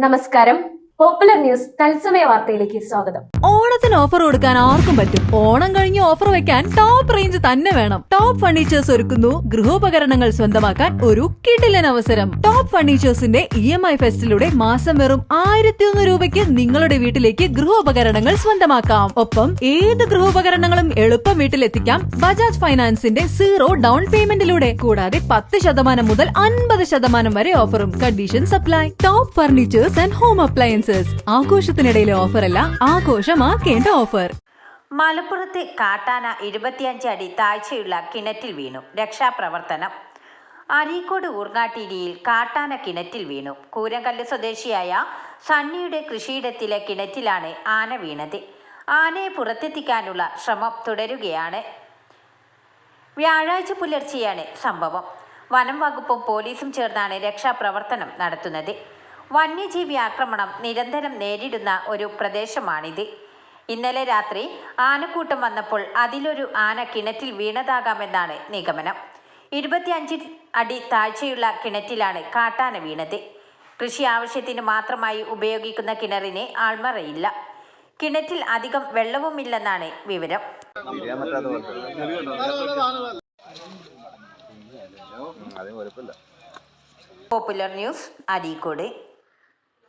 നമസ്കാരം popular news തത്സമയ വാർത്തയിലേക്ക് സ്വാഗതം. ഓണത്തിന് ഓഫർ കൊടുക്കാൻ ആർക്കും പറ്റും. ഓണം കഴിഞ്ഞ് ഓഫർ വെക്കാൻ ടോപ്പ് റേഞ്ച് തന്നെ വേണം. ടോപ്പ് ഫർണിച്ചേഴ്സ് ഒരുക്കുന്നു. ഗൃഹോപകരണങ്ങൾ സ്വന്തമാക്കാൻ ഒരു കിടിലൻ അവസരം. ടോപ്പ് ഫർണിച്ചേഴ്സിന്റെ ഇ എം ഐ ഫെസ്റ്റിലൂടെ മാസം വെറും ആയിരത്തി ഒന്ന് രൂപയ്ക്ക് നിങ്ങളുടെ വീട്ടിലേക്ക് ഗൃഹോപകരണങ്ങൾ സ്വന്തമാക്കാം. ഒപ്പം ഏത് ഗൃഹോപകരണങ്ങളും എളുപ്പം വീട്ടിലെത്തിക്കാം ബജാജ് ഫൈനാൻസിന്റെ സീറോ ഡൗൺ പേയ്മെന്റിലൂടെ കൂടാതെ പത്ത് ശതമാനം മുതൽ അൻപത് ശതമാനം വരെ ഓഫറും condition supply top furnitures and home appliances ആഘോഷത്തിനിടയിലെ ഓഫറല്ല ആഘോഷമാക്കേണ്ട ഓഫർ. മലപ്പുറത്തെ കാട്ടാന ഇരുപത്തിയഞ്ച് അടി താഴ്ചയുള്ള കിണറ്റിൽ വീണു. രക്ഷാപ്രവർത്തനം. അരീക്കോട് ഊർങ്ങാട്ടിരിയിൽ കാട്ടാന കിണറ്റിൽ വീണു. കൂരങ്കല്ല് സ്വദേശിയായ സണ്ണിയുടെ കൃഷിയിടത്തിലെ കിണറ്റിലാണ് ആന വീണത്. ആനയെ പുറത്തെത്തിക്കാനുള്ള ശ്രമം തുടരുകയാണ്. വ്യാഴാഴ്ച പുലർച്ചെയാണ് സംഭവം. വനം വകുപ്പും പോലീസും ചേർന്നാണ് രക്ഷാപ്രവർത്തനം നടത്തുന്നത്. വന്യജീവി ആക്രമണം നിരന്തരം നേരിടുന്ന ഒരു പ്രദേശമാണിത്. ഇന്നലെ രാത്രി ആനക്കൂട്ടം വന്നപ്പോൾ അതിലൊരു ആന കിണറ്റിൽ വീണതാകാമെന്നാണ് നിഗമനം. ഇരുപത്തിയഞ്ച് അടി താഴ്ചയുള്ള കിണറ്റിലാണ് കാട്ടാന വീണത്. കൃഷി ആവശ്യത്തിന് മാത്രമായി ഉപയോഗിക്കുന്ന കിണറിന് ആൾമറയില്ല. കിണറ്റിൽ അധികം വെള്ളവുമില്ലെന്നാണ് വിവരം. Popular news Areekode.